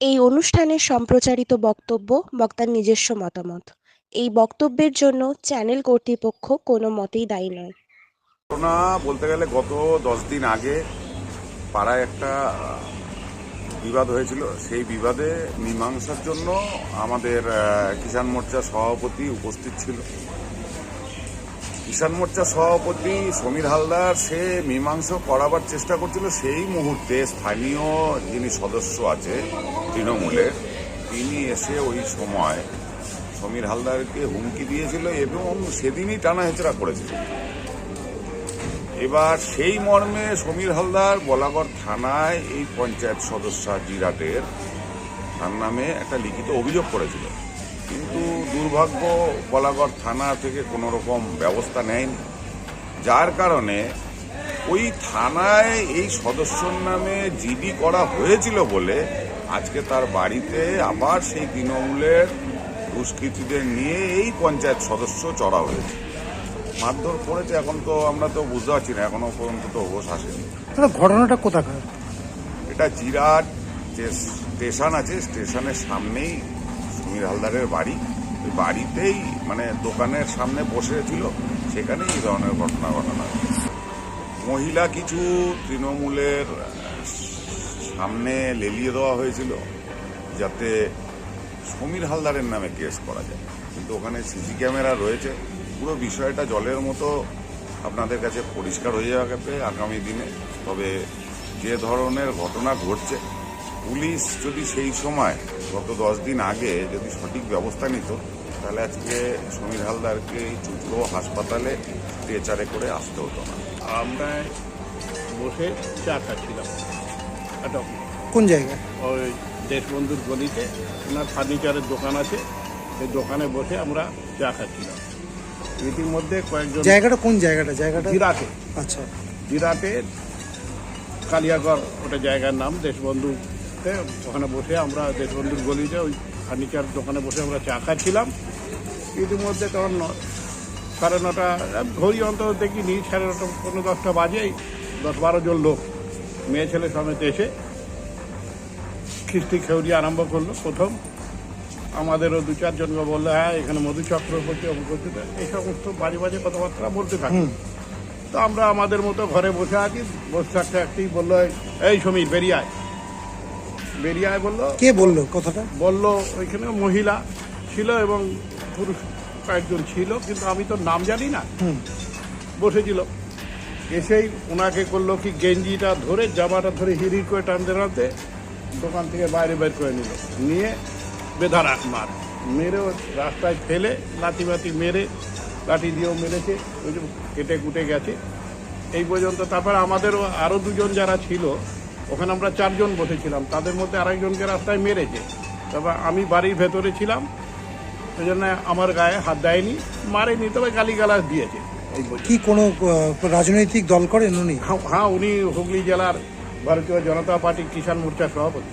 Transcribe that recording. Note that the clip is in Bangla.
এই অনুষ্ঠানে সম্প্রচারিত বক্তব্য বক্তার নিজস্ব মতামত। এই বক্তব্যের জন্য চ্যানেল কর্তৃপক্ষ কোনো মতেই দায়ী নয়। ঘটনা বলতে গেলে গত দশ দিন আগে পাড়ায় একটা বিবাদ হয়েছিল। সেই বিবাদে মীমাংসার জন্য আমাদের কিষাণ মোর্চা সভাপতি উপস্থিত ছিল। কিষাণ মোর্চা সভাপতি সমীর হালদার, সে মীমাংসা করাবার চেষ্টা করছিল। সেই মুহূর্তে স্থানীয় যিনি সদস্য আছে, তৃণমূলের, তিনি এসে ওই সময় সমীর হালদারকে হুমকি দিয়েছিল এবং সেদিনই টানা হেচড়া করেছিল। এবার সেই মর্মে সমীর হালদার বলাগড় থানায় এই পঞ্চায়েত সদস্য জিরাটের, তার নামে একটা লিখিত অভিযোগ করেছিল। কিন্তু দুর্ভাগ্য বলাগড় থানা থেকে কোনো রকম ব্যবস্থা নেয়নি। যার কারণে ওই থানায় এই সদস্যর নামে জিডি করা হয়েছিল বলে আজকে তার বাড়িতে আবার সেই তৃণমূলের দুষ্কৃতীদের নিয়ে এই পঞ্চায়েত সদস্য চড়া হয়েছে। মারধর করেছে এখন তো আমরা তো বুঝতে পারছি না এখনও পর্যন্ত তো হোশ আসেনি। ঘটনাটা কোথাকার? এটা জিরাট যে স্টেশন আছে স্টেশনের সামনেই সমীর হালদারের বাড়ি। ওই বাড়িতেই মানে দোকানের সামনে বসেছিল, সেখানেই এই ধরনের ঘটনা ঘটনা মহিলা কিছু তৃণমূলের সামনে লেলিয়ে দেওয়া হয়েছিল যাতে সমীর হালদারের নামে কেস করা যায়। কিন্তু ওখানে সিসি ক্যামেরা রয়েছে। পুরো বিষয়টা জলের মতো আপনাদের কাছে পরিষ্কার হয়ে যাবে আগামী দিনে। তবে যে ধরনের ঘটনা ঘটছে পুলিশ যদি সেই সময় গত দশ দিন আগে যদি সঠিক ব্যবস্থা নিত তাহলে আজকে সমীর হালদারকে এই চুচড়ো হাসপাতালে স্ট্রেচারে করে আসতে হতো না। আমরা বসে চা খাচ্ছিলাম। একটা কোন জায়গায়? ওই দেশবন্ধুর গলিতে। ওনার ফার্নিচারের দোকান আছে। সেই দোকানে বসে আমরা চা খাচ্ছিলাম। ইতিমধ্যে কয়েকজন জায়গাটা কোন জায়গাটা? জায়গাটা? জিরাটে। আচ্ছা। জিরাটে কালিয়াগড় ওটা জায়গার নাম দেশবন্ধুতে ওখানে বসে আমরা দেশবন্ধুর গলিতে ওই ফার্নিচার দোকানে বসে আমরা চা খাচ্ছিলাম। ইতিমধ্যে তখন ন- সাড়ে নটা ঘড়ি অন্তত দেখিনি সাড়ে নটা পনেরো দশটা বাজেই দশ বারো জন লোক মেয়ে ছেলে সমেত এসে খিস্তি খেউরি আরম্ভ করল প্রথম। আমাদেরও দু চারজনকে বলল হ্যাঁ এখানে মধুচক্র করছে অমুক এই সমস্ত বাজে বাজে কথাবার্তা বলতে থাকে। তো আমরা আমাদের মতো ঘরে বসে আছি। বসে থাকতে থাকতেই বলল এই সমীর বেরিয়ে আয়। বেরিয়ে আয় বলল। কে বলল কথাটা? বলল ওইখানে মহিলা ছিল এবং পুরুষ কয়েকজন ছিল কিন্তু আমি তো নাম জানি না। বসেছিল। এসেই ওনাকে করল কি গেঞ্জিটা ধরে জামাটা ধরে হিরির করে টানতে টানতে দোকান থেকে বাইরে বের করে নিল। নিয়ে বেধা রাখ মার। মেরে রাস্তায় ফেলে লাঠি বাতি মেরে লাঠি দিয়েও মেরেছে। ওই যে কেটে কুটে গেছে। এই পর্যন্ত তারপর আমাদেরও আরও দুজন যারা ছিল ওখানে আমরা চারজন বসেছিলাম। তাদের মধ্যে আরেকজনকে রাস্তায় মেরেছে। তারপর আমি বাড়ির ভেতরে ছিলাম। সেই জন্য আমার গায়ে হাত দেয়নি মারেনি তবে গালিগালাজ দিয়েছে। কি কোনো রাজনৈতিক দল করেন উনি? হ্যাঁ হ্যাঁ, উনি হুগলি জেলার ভারতীয় জনতা পার্টি কিষাণ মোর্চার সভাপতি।